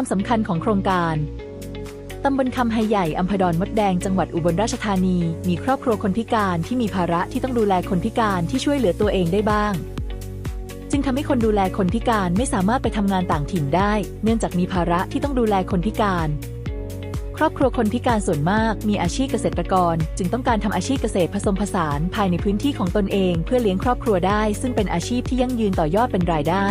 ความสำคัญของโครงการตำบลคำไฮใหญ่อำเภอดอนมดแดงจังหวัดอุบลราชธานี มีครอบครัวคนพิการที่มีภาระที่ต้องดูแลคนพิการที่ช่วยเหลือตัวเองได้บ้าง จึงทำให้คนดูแลคนพิการไม่สามารถไปทำงานต่างถิ่นได้ เนื่องจากมีภาระที่ต้องดูแลคนพิการ ครอบครัวคนพิการส่วนมากมีอาชีพเกษตรกร จึงต้องการทำอาชีพเกษตรผสมผสานภายในพื้นที่ของตนเอง เพื่อเลี้ยงครอบครัวได้ ซึ่งเป็นอาชีพที่ยั่งยืนต่อยอดเป็นรายได้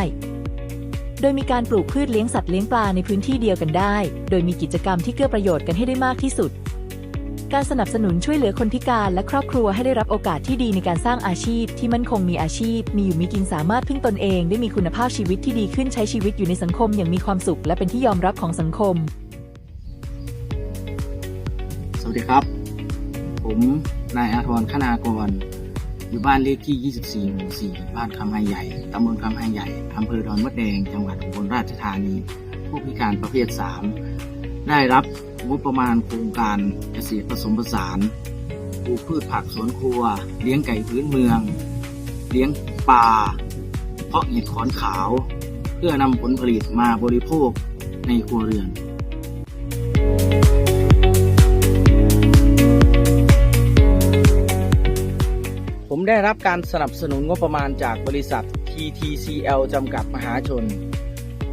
โดยมีการปลูกพืชเลี้ยงสัตว์เลี้ยงปลาในพื้นที่เดียวกันได้ โดยมีกิจกรรมที่เกื้อประโยชน์กันให้ได้มากที่สุด การสนับสนุนช่วยเหลือคนพิการและครอบครัวให้ได้รับโอกาสที่ดีในการสร้างอาชีพ ที่มั่นคงมีอาชีพ มีอยู่มีกินสามารถพึ่งตนเอง ได้มีคุณภาพชีวิตที่ดีขึ้นใช้ชีวิตอยู่ในสังคมอย่างมีความสุข และเป็นที่ยอมรับของสังคม สวัสดีครับ ผมนายอาทรคณากร อยู่บ้านเลขที่ 24 หมู่ 4 บ้านคำไฮใหญ่ ตำบลคำไฮใหญ่ อำเภอดอนมดแดง จังหวัดอุบลราชธานี ผู้พิการประเภท 3 ได้รับงบประมาณโครงการเกษตรผสมผสานปลูกพืชผักสวนครัว เลี้ยงไก่พื้นเมือง เลี้ยงปลา เพาะเห็ดขอนขาว เพื่อนำผลผลิตมาบริโภคในครัวเรือน ได้รับการสนับสนุนงบประมาณจากบริษัท TTCL จำกัดมหาชน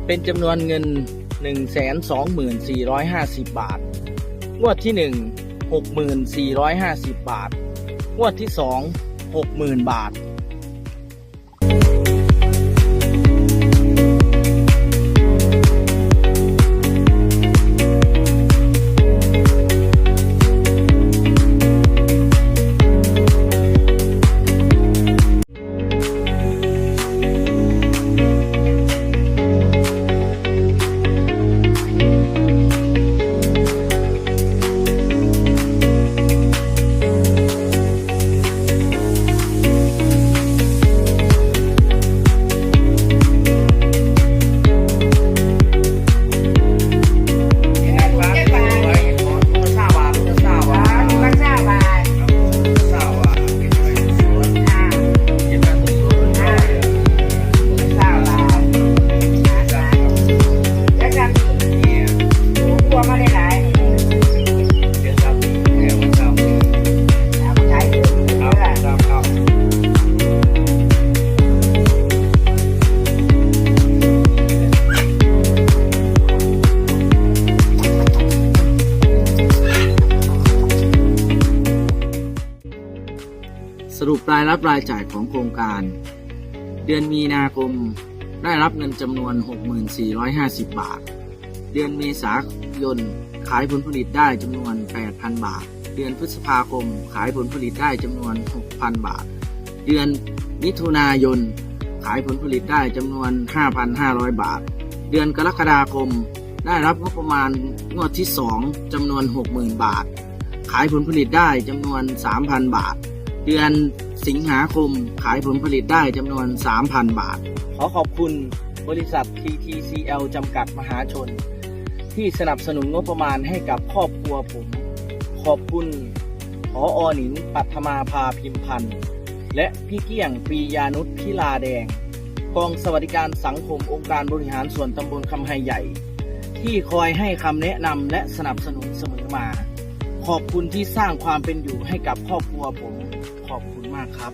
เป็นจำนวนเงิน 124,450 บาท งวดที่ 1 64,450 บาท งวดที่ 2 60,000 บาท รุปรายรับรายจ่ายของโครงการ เดือนมีนาคมได้รับเงินจำนวน 6450 บาท เดือนเมษายนขายผลผลิตได้จำนวน 8,000 บาท เดือนพฤษภาคมขายผลผลิตได้จำนวน 6,000 บาท เดือนมิถุนายนขายผลผลิตได้จำนวน 5,500 บาท เดือนกรกฎาคมได้รับงบประมาณงวดที่ 2จำนวน 60,000 บาท ขายผลผลิตได้จำนวน 3,000 บาท เดือนสิงหาคมขายผลผลิตได้จำนวน 3,000 บาท ขอขอบคุณบริษัท TTCL จำกัดมหาชน ที่สนับสนุนงบประมาณให้กับครอบครัวผม ขอบคุณขออหนิงปัทมาภาพิมพันธ์ และพี่เกี้ยงปียานุชพิลาแดง กองสวัสดิการสังคมองค์การบริหารส่วนตำบลคำไฮใหญ่ ที่คอยให้คำแนะนำและสนับสนุนเสมอมา ขอบคุณที่สร้างความเป็นอยู่ให้กับครอบครัวผม อบคุณมากครับ